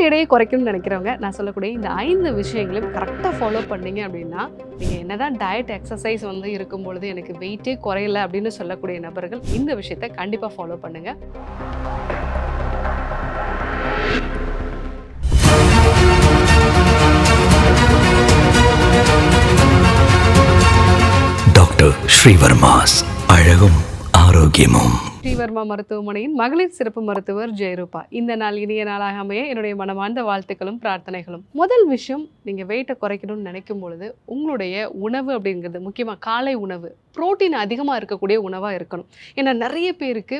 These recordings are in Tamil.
உடல் எடையை குறைக்கணும்னு நினைக்கிறவங்க நான் சொல்லக்கூடிய இந்த ஐந்து விஷயங்களையும் கரெக்டாக ஃபாலோ பண்ணீங்க அப்படின்னா நீங்கள் என்னதான் டயட் எக்ஸசைஸ் வந்து இருக்கும் பொழுது எனக்கு வெயிட்டே குறையல அப்படின்னு சொல்லக்கூடிய நபர்கள் இந்த விஷயத்தை கண்டிப்பாக ஃபாலோ பண்ணுங்கள் டாக்டர் ஸ்ரீவர்மாஸ் அழகும் ஆரோக்கியமும். ஸ்ரீவர்மா மருத்துவமனையின் மகளிர் சிறப்பு மருத்துவர் ஜெயரூபா. இந்த நாள் இனிய நாளாக அமைய என்னுடைய மனமார்ந்த வாழ்த்துக்களும் பிரார்த்தனைகளும். முதல் விஷயம் நீங்கள் வெயிட்டை குறைக்கணும்னு நினைக்கும் பொழுது உங்களுடைய உணவு அப்படிங்கிறது முக்கியமாக காலை உணவு புரோட்டீன் அதிகமாக இருக்கக்கூடிய உணவாக இருக்கணும். ஏன்னா நிறைய பேருக்கு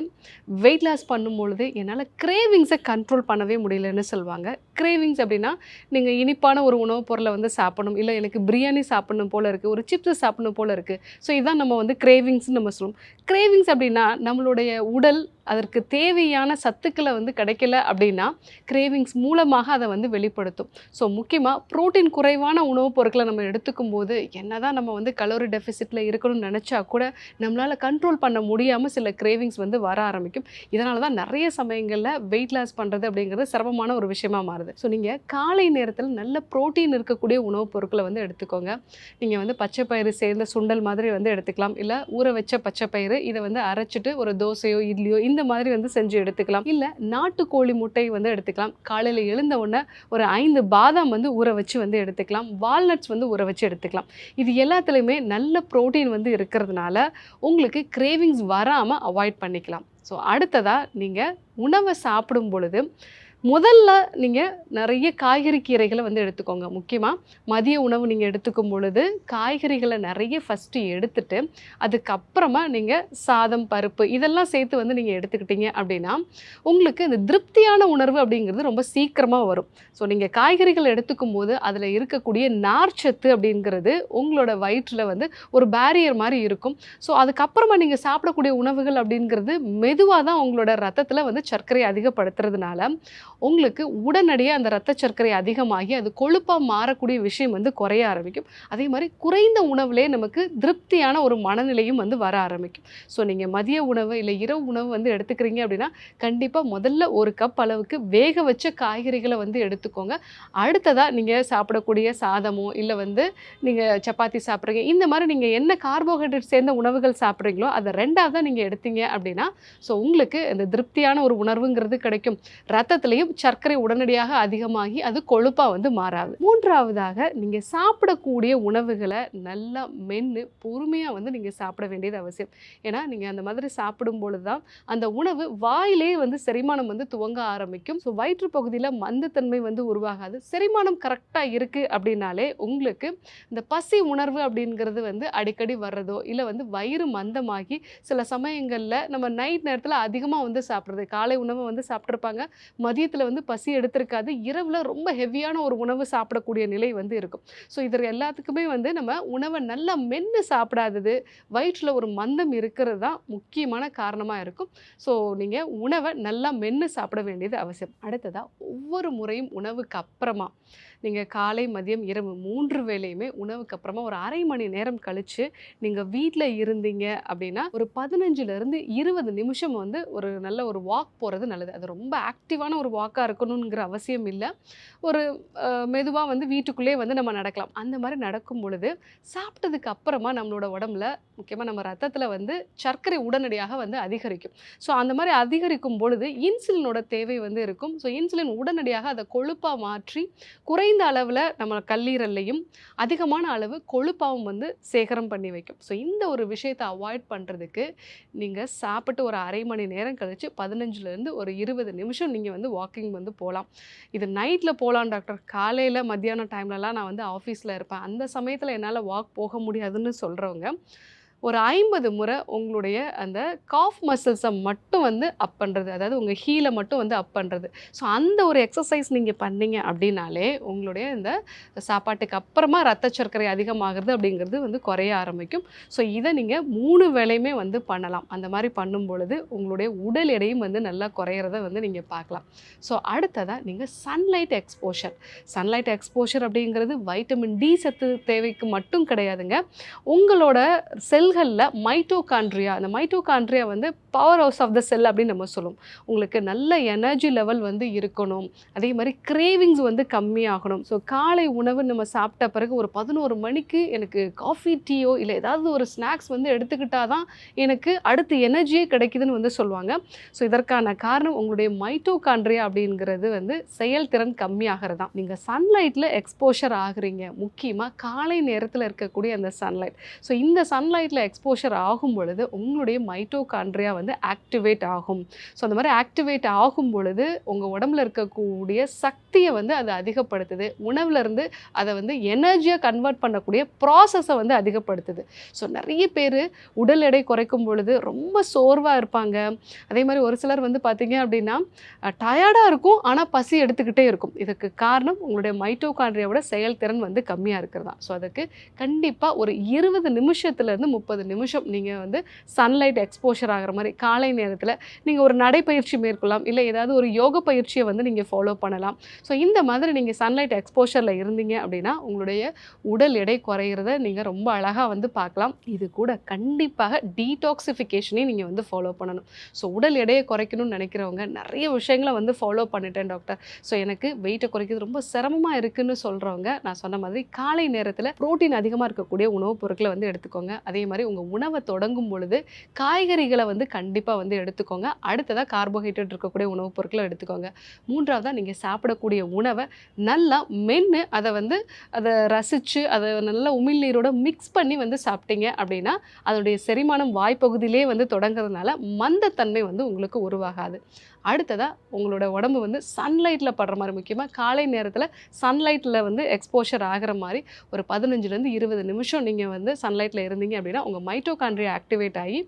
வெயிட் லாஸ் பண்ணும்பொழுது என்னால் கிரேவிங்ஸை கண்ட்ரோல் பண்ணவே முடியலன்னு சொல்லுவாங்க. கிரேவிங்ஸ் அப்படின்னா நீங்கள் இனிப்பான ஒரு உணவுப் பொருளை வந்து சாப்பிடணும். இல்லை எனக்கு பிரியாணி சாப்பிடணும் போல் இருக்குது ஒரு சிப்ஸ் சாப்பிடணும் போல் இருக்குது ஸோ இதுதான் நம்ம வந்து கிரேவிங்ஸ்னு நம்ம சொல்லுவோம். கிரேவிங்ஸ் அப்படின்னா நம்மளுடைய உடல் அதற்கு தேவையான சத்துக்களை வந்து கிடைக்கல அப்படின்னா கிரேவிங்ஸ் மூலமாக அதை வந்து வெளிப்படுத்தும். ஸோ முக்கியமாக புரோட்டீன் குறைவான உணவுப் பொருட்களை நம்ம எடுத்துக்கும் போது என்னதான் நம்ம வந்து கலோரி டெஃபிசிட்டில் இருக்கணும்னு நினச்சா கூட நம்மளால் கண்ட்ரோல் பண்ண முடியாமல் சில கிரேவிங்ஸ் வந்து வர ஆரம்பிக்கும். இதனால தான் நிறைய சமயங்களில் வெயிட் லாஸ் பண்ணுறது அப்படிங்கிறது சிரமமான ஒரு விஷயமா மாறுது. ஸோ நீங்கள் காலை நேரத்தில் நல்ல புரோட்டீன் இருக்கக்கூடிய உணவுப் பொருட்களை வந்து எடுத்துக்கோங்க. நீங்கள் வந்து பச்சை பயிறு சேர்ந்த சுண்டல் மாதிரி வந்து எடுத்துக்கலாம். இல்லை ஊற வச்ச பச்சை பயிறு இதை வந்து அரைச்சிட்டு ஒரு தோசையோ இட்லியோ இந்த மாதிரி வந்து செஞ்சு எடுத்துக்கலாம். இல்லை நாட்டுக்கோழி முட்டை வந்து எடுத்துக்கலாம். காலையில் எழுந்த உடனே ஒரு ஐந்து பாதாம் வந்து ஊற வச்சு வந்து எடுத்துக்கலாம். வால்நட்ஸ் வந்து ஊற வச்சு எடுத்துக்கலாம். இது எல்லாத்துலேயுமே நல்ல புரோட்டீன் வந்து இருக்கிறதுனால உங்களுக்கு கிரேவிங்ஸ் வராமல் அவாய்ட் பண்ணிக்கலாம். ஸோ அடுத்ததாக நீங்கள் உணவை சாப்பிடும் பொழுது முதல்ல நீங்கள் நிறைய காய்கறி கீரைகளை வந்து எடுத்துக்கோங்க. முக்கியமாக மதிய உணவு நீங்கள் எடுத்துக்கும் பொழுது காய்கறிகளை நிறைய ஃபஸ்ட்டு எடுத்துட்டு அதுக்கப்புறமா நீங்கள் சாதம் பருப்பு இதெல்லாம் சேர்த்து வந்து நீங்கள் எடுத்துக்கிட்டீங்க அப்படின்னா உங்களுக்கு இந்த திருப்தியான உணர்வு அப்படிங்கிறது ரொம்ப சீக்கிரமாக வரும். ஸோ நீங்கள் காய்கறிகள் எடுத்துக்கும் போது அதில் இருக்கக்கூடிய நார்ச்சத்து அப்படிங்கிறது உங்களோட வயிற்றில் வந்து ஒரு பேரியர் மாதிரி இருக்கும். ஸோ அதுக்கப்புறமா நீங்கள் சாப்பிடக்கூடிய உணவுகள் அப்படிங்கிறது மெதுவாக தான் உங்களோட ரத்தத்தில் வந்து சர்க்கரை அதிகப்படுத்துறதுனால உங்களுக்கு உடனடியாக அந்த ரத்த சர்க்கரை அதிகமாகி அது கொழுப்பாக மாறக்கூடிய விஷயம் வந்து குறைய ஆரம்பிக்கும். அதே மாதிரி குறைந்த உணவுலே நமக்கு திருப்தியான ஒரு மனநிலையும் வந்து வர ஆரம்பிக்கும். ஸோ நீங்கள் மதிய உணவு இல்லை இரவு உணவு வந்து எடுத்துக்கிறீங்க அப்படின்னா கண்டிப்பாக முதல்ல ஒரு கப் அளவுக்கு வேக வச்ச காய்கறிகளை வந்து எடுத்துக்கோங்க. அடுத்ததாக நீங்கள் சாப்பிடக்கூடிய சாதமோ இல்லை வந்து நீங்கள் சப்பாத்தி சாப்பிட்றீங்க இந்த மாதிரி நீங்கள் என்ன கார்போஹைட்ரேட் சேர்ந்த உணவுகள் சாப்பிட்றீங்களோ அதை ரெண்டாவதாக நீங்கள் எடுத்தீங்க அப்படின்னா ஸோ உங்களுக்கு இந்த திருப்தியான ஒரு உணர்வுங்கிறது கிடைக்கும். ரத்தத்துலேயும் சர்க்கரை உடனடியாக அதிகமாகி அது கொழுப்பாக வந்து மாறாது. மூன்றாவதாக நீங்கள் சாப்பிடக்கூடிய உணவுகளை நல்லா மென்று பொறுமையாக வந்து நீங்கள் சாப்பிட வேண்டியது அவசியம். ஏன்னா நீங்கள் அந்த மாதிரி சாப்பிடும் பொழுது தான் அந்த உணவு வாயிலே வந்து செரிமானம் வந்து துவங்க ஆரம்பிக்கும். ஸோ வயிற்று பகுதியில் மந்தத்தன்மை வந்து உருவாகாது. செரிமானம் கரெக்டாக இருக்குது அப்படின்னாலே உங்களுக்கு இந்த பசி உணர்வு அப்படிங்கிறது வந்து அடிக்கடி வர்றதோ இல்லை வந்து வயிறு மந்தமாகி சில சமயங்களில் நம்ம நைட் நேரத்தில் அதிகமாக வந்து சாப்பிட்றது காலை உணவை வந்து சாப்பிட்ருப்பாங்க மதியத்தில் வந்து பசி எடுத்திருக்காது. இரவில் ரொம்ப ஹெவியான ஒரு உணவு சாப்பிடக்கூடிய நிலை வந்து இருக்கும். ஸோ இதில் எல்லாத்துக்குமே வந்து நம்ம உணவை நல்லா மென்று சாப்பிடாதது வயிற்றில் ஒரு மந்தம் இருக்கிறது தான் முக்கியமான காரணமாக இருக்கும். ஸோ நீங்கள் உணவை நல்லா மென்று சாப்பிட வேண்டியது அவசியம். அடுத்ததாக ஒவ்வொரு முறையும் உணவுக்கு அப்புறமா நீங்கள் காலை மதியம் இரவு மூன்று வேளையுமே உணவுக்கு அப்புறமா ஒரு அரை மணி நேரம் கழித்து நீங்கள் வீட்டில் இருந்தீங்க அப்படின்னா ஒரு பதினஞ்சுலேருந்து இருபது நிமிஷம் வந்து ஒரு நல்ல ஒரு வாக் போகிறது நல்லது. அது ரொம்ப ஆக்டிவான ஒரு வாக் ஸ்டாக்காக இருக்கணுங்கிற அவசியம் இல்லை. ஒரு மெதுவாக வந்து வீட்டுக்குள்ளே வந்து நம்ம நடக்கலாம். அந்த மாதிரி நடக்கும் பொழுது சாப்பிட்டதுக்கு அப்புறமா நம்மளோட உடம்புல முக்கியமாக நம்ம ரத்தத்தில் வந்து சர்க்கரை உடனடியாக வந்து அதிகரிக்கும். ஸோ அந்த மாதிரி அதிகரிக்கும் பொழுது இன்சுலினோட தேவை வந்து இருக்கும். ஸோ இன்சுலின் உடனடியாக அதை கொழுப்பாக மாற்றி குறைந்த அளவில் நம்ம கல்லீரல்லையும் அதிகமான அளவு கொழுப்பாகவும் வந்து சேகரம் பண்ணி வைக்கும். ஸோ இந்த ஒரு விஷயத்தை அவாய்ட் பண்ணுறதுக்கு நீங்கள் சாப்பிட்டு ஒரு அரை மணி நேரம் கழித்து பதினஞ்சுலேருந்து ஒரு இருபது நிமிஷம் நீங்கள் வந்து வாக்கிங் வந்து போகலாம் இது நைட்டில் போகலாம் டாக்டர் காலையில் மத்தியானம் டைம்லலாம் நான் வந்து ஆஃபீஸில் இருப்பேன். அந்த சமயத்தில் என்னால் வாக் போக முடியாதுன்னு சொல்கிறவங்க ஒரு ஐம்பது முறை உங்களுடைய அந்த காஃப் மசில்ஸை மட்டும் வந்து அப் பண்ணுறது அதாவது உங்கள் ஹீலை மட்டும் வந்து அப் பண்ணுறது ஸோ அந்த ஒரு எக்ஸசைஸ் நீங்கள் பண்ணீங்க அப்படின்னாலே உங்களுடைய இந்த சாப்பாட்டுக்கு அப்புறமா ரத்த சர்க்கரை அதிகமாகிறது அப்படிங்கிறது வந்து குறைய ஆரம்பிக்கும். ஸோ இதை நீங்கள் மூணு வேளையுமே வந்து பண்ணலாம். அந்த மாதிரி பண்ணும் பொழுது உங்களுடைய உடல் எடையும் வந்து நல்லா குறையிறத வந்து நீங்கள் பார்க்கலாம். ஸோ அடுத்ததாக நீங்கள் சன்லைட் எக்ஸ்போஷர் சன்லைட் எக்ஸ்போஷர் அப்படிங்கிறது வைட்டமின் டி சத்து தேவைக்கு மட்டும் கிடையாதுங்க. உங்களோட செல் செல்களில் மைட்டோகான்ட்ரியா அந்த மைட்டோகான்ட்ரியா வந்து power house of the cell அப்படின்னு நம்ம சொல்லுவோம். உங்களுக்கு நல்ல எனர்ஜி லெவல் வந்து இருக்கணும். அதே மாதிரி கிரேவிங்ஸ் வந்து கம்மியாகணும். ஸோ காலை உணவு நம்ம சாப்பிட்ட பிறகு ஒரு பதினோரு மணிக்கு எனக்கு காஃபி டீயோ இல்லை ஏதாவது ஒரு ஸ்நாக்ஸ் வந்து எடுத்துக்கிட்டால் தான் எனக்கு அடுத்து எனர்ஜியே கிடைக்குதுன்னு வந்து சொல்லுவாங்க. ஸோ இதற்கான காரணம் உங்களுடைய மைட்டோகான்ட்ரியா அப்படிங்கிறது வந்து செயல்திறன் கம்மியாகிறது தான். நீங்கள் சன்லைட்டில் எக்ஸ்போஷர் ஆகுறீங்க. முக்கியமாக காலை நேரத்தில் இருக்கக்கூடிய அந்த சன்லைட் ஸோ இந்த சன்லைட்டில் எக்ஸ்போஷர் ஆகும் பொழுது உங்களுடைய மைட்டோகான்ட்ரியா வந்து ஆக்டிவேட் ஆகும். ஸோ அந்த மாதிரி ஆக்டிவேட் ஆகும் பொழுது உங்கள் உடம்புல இருக்கக்கூடிய சக்தியை வந்து அது அதிகப்படுத்துது. உணவுலேருந்து அதை வந்து எனர்ஜியாக கன்வெர்ட் பண்ணக்கூடிய ப்ராசஸை வந்து அதிகப்படுத்துது. ஸோ நிறைய பேர் உடல் எடை குறைக்கும் பொழுது ரொம்ப சோர்வாக இருப்பாங்க. அதே மாதிரி ஒரு சிலர் வந்து பார்த்தீங்க அப்படின்னா டயர்டாக இருக்கும் ஆனால் பசி எடுத்துக்கிட்டே இருக்கும். இதுக்கு காரணம் உங்களுடைய மைட்டோகான்ட்ரியாவோட செயல்திறன் வந்து கம்மியாக இருக்கிறதா. ஸோ அதுக்கு கண்டிப்பாக ஒரு இருபது நிமிஷத்துலேருந்து முப்பது முப்பது நிமிஷம் நீங்கள் வந்து சன்லைட் எக்ஸ்போஷர் ஆகிற மாதிரி காலை நேரத்தில் நீங்கள் ஒரு நடைப்பயிற்சி மேற்கொள்ளலாம் இல்லை ஏதாவது ஒரு யோக பயிற்சியை வந்து நீங்கள் ஃபாலோ பண்ணலாம். ஸோ இந்த மாதிரி நீங்கள் சன்லைட் எக்ஸ்போஷரில் இருந்தீங்க அப்படின்னா உங்களுடைய உடல் எடை குறையிறத நீங்கள் ரொம்ப அழகாக வந்து பார்க்கலாம். இது கூட கண்டிப்பாக டீடாக்சிஃபிகேஷனையும் நீங்கள் வந்து ஃபாலோ பண்ணணும். ஸோ உடல் எடையை குறைக்கணும்னு நினைக்கிறவங்க நிறைய விஷயங்களை வந்து ஃபாலோ பண்ணிட்டேன் டாக்டர் ஸோ எனக்கு வெயிட்டை குறைக்கிறது ரொம்ப சிரமமாக இருக்குதுன்னு சொல்கிறவங்க நான் சொன்ன மாதிரி காலை நேரத்தில் புரோட்டீன் அதிகமாக இருக்கக்கூடிய உணவுப் பொருட்களை வந்து எடுத்துக்கோங்க. அதே மாதிரி உங்கள் உணவை தொடங்கும் பொழுது காய்கறிகளை வந்து கண்டிப்பாக வந்து எடுத்துக்கோங்க. அடுத்ததாக கார்போஹைட்ரேட் இருக்கக்கூடிய உணவுப் பொருட்களை எடுத்துக்கோங்க. மூன்றாவதாக நீங்கள் சாப்பிடக்கூடிய உணவை நல்லா மென்று அதை வந்து அதை ரசித்து அதை நல்லா உமிழ்நீரோட மிக்ஸ் பண்ணி வந்து சாப்பிட்டீங்க அப்படின்னா அதனுடைய செரிமானம் வாய்ப்பகுதியிலே வந்து தொடங்குறதுனால மந்தத்தன்மை வந்து உங்களுக்கு உருவாகாது. அடுத்ததாக உங்களோட உடம்பு வந்து சன்லைட்டில் படுற மாதிரி முக்கியமாக காலை நேரத்தில் சன்லைட்டில் வந்து எக்ஸ்போஷர் ஆகிற மாதிரி ஒரு பதினஞ்சுலேருந்து இருபது நிமிஷம் நீங்கள் வந்து சன்லைட்டில் இருந்தீங்க அப்படின்னா உங்கள் மைட்டோகாண்ட்ரியா ஆக்டிவேட் ஆகி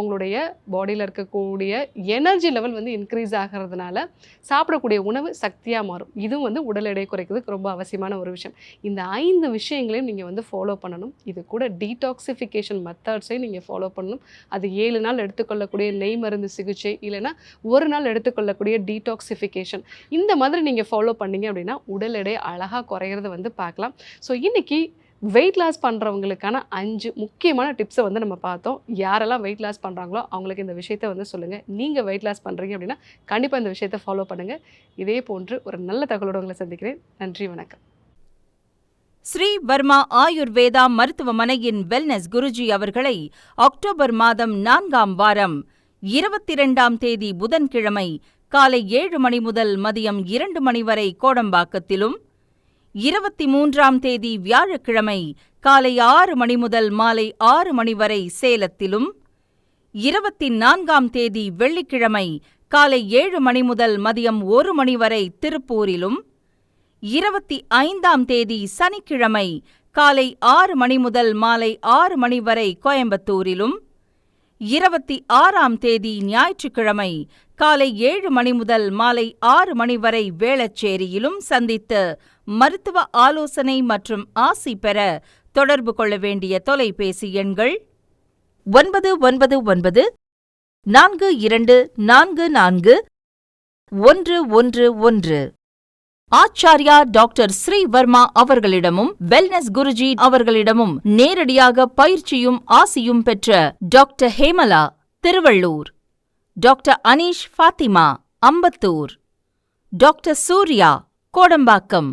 உங்களுடைய பாடியில் இருக்கக்கூடிய எனர்ஜி லெவல் வந்து இன்க்ரீஸ் ஆகிறதுனால சாப்பிடக்கூடிய உணவு சக்தியாக மாறும். இதுவும் வந்து உடல் எடை குறைக்கிறதுக்கு ரொம்ப அவசியமான ஒரு விஷயம். இந்த ஐந்து விஷயங்களையும் நீங்கள் வந்து ஃபாலோ பண்ணணும். இது கூட டீடாக்சிஃபிகேஷன் மெத்தட்ஸையும் நீங்கள் ஃபாலோ பண்ணணும். அது ஏழு நாள் எடுத்துக்கொள்ளக்கூடிய நெய் மருந்து சிகிச்சை இல்லைன்னா ஒரு நாள் எடுத்துக்கொள்ளக்கூடிய டீடாக்சிஃபிகேஷன் இந்த மாதிரி நீங்கள் ஃபாலோ பண்ணீங்க அப்படின்னா உடல் எடை அழகாக குறையிறத வந்து பார்க்கலாம். ஸோ இன்றைக்கி வெயிட் லாஸ் பண்ணுறவங்களுக்கான அஞ்சு முக்கியமான டிப்ஸை வந்து நம்ம பார்த்தோம். யாரெல்லாம் வெயிட் லாஸ் பண்ணுறாங்களோ அவங்களுக்கு இந்த விஷயத்தை வந்து சொல்லுங்கள் நீங்கள் வெயிட் லாஸ் பண்ணுறீங்க அப்படின்னா கண்டிப்பாக இந்த விஷயத்தை ஃபாலோ பண்ணுங்கள் இதே போன்று ஒரு நல்ல தகவலோடு உங்களை சந்திக்கிறேன். நன்றி வணக்கம். ஸ்ரீ வர்மா ஆயுர்வேதா மருத்துவமனையின் வெல்னஸ் குருஜி அவர்களை அக்டோபர் மாதம் நான்காம் வாரம் இருபத்தி இரண்டாம் தேதி புதன்கிழமை காலை ஏழு மணி முதல் மதியம் இரண்டு மணி வரை கோடம்பாக்கத்திலும் இருபத்தி மூன்றாம் தேதி வியாழக்கிழமை காலை ஆறு மணி முதல் மாலை ஆறு மணி வரை சேலத்திலும் இருபத்தி நான்காம் தேதி வெள்ளிக்கிழமை காலை ஏழு மணி முதல் மதியம் ஒரு மணி வரை திருப்பூரிலும் இருபத்தி ஐந்தாம் தேதி சனிக்கிழமை காலை ஆறு மணி முதல் மாலை ஆறு மணி வரை கோயம்புத்தூரிலும் இருபத்தி ஆறாம் தேதி ஞாயிற்றுக்கிழமை காலை ஏழு மணி முதல் மாலை ஆறு மணி வரை வேளச்சேரியிலும் சந்தித்து மருத்துவ ஆலோசனை மற்றும் ஆசி பெற தொடர்பு கொள்ள வேண்டிய தொலைபேசி எண்கள் ஒன்பது ஒன்பது ஒன்பது நான்கு இரண்டு நான்கு நான்கு ஒன்று ஒன்று ஒன்று. ஆச்சார்யா டாக்டர் ஸ்ரீவர்மா அவர்களிடமும் வெல்னஸ் குருஜி அவர்களிடமும் நேரடியாக பயிற்சியும் ஆசியும் பெற்ற doctor Hemala Thiruvallur. Doctor Aneesh Fathima Ambattur. Doctor Surya Kodambakkam.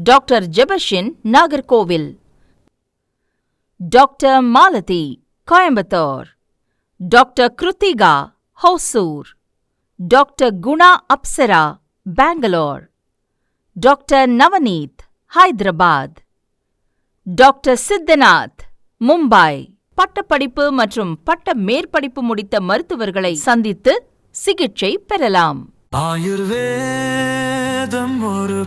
Doctor Jebashin Nagercoil. Doctor Malathi Coimbatore. Doctor Kiruthika Hosur. Doctor Guna Apsara Bangalore. Doctor Navneeth Hyderabad. Doctor Siddhanath Mumbai. பட்டப்படிப்பு மற்றும் பட்ட மேற்படிப்பு முடித்த மருத்துவர்களை சந்தித்து சிகிச்சை பெறலாம். ஆயுர்வேதம் ஒரு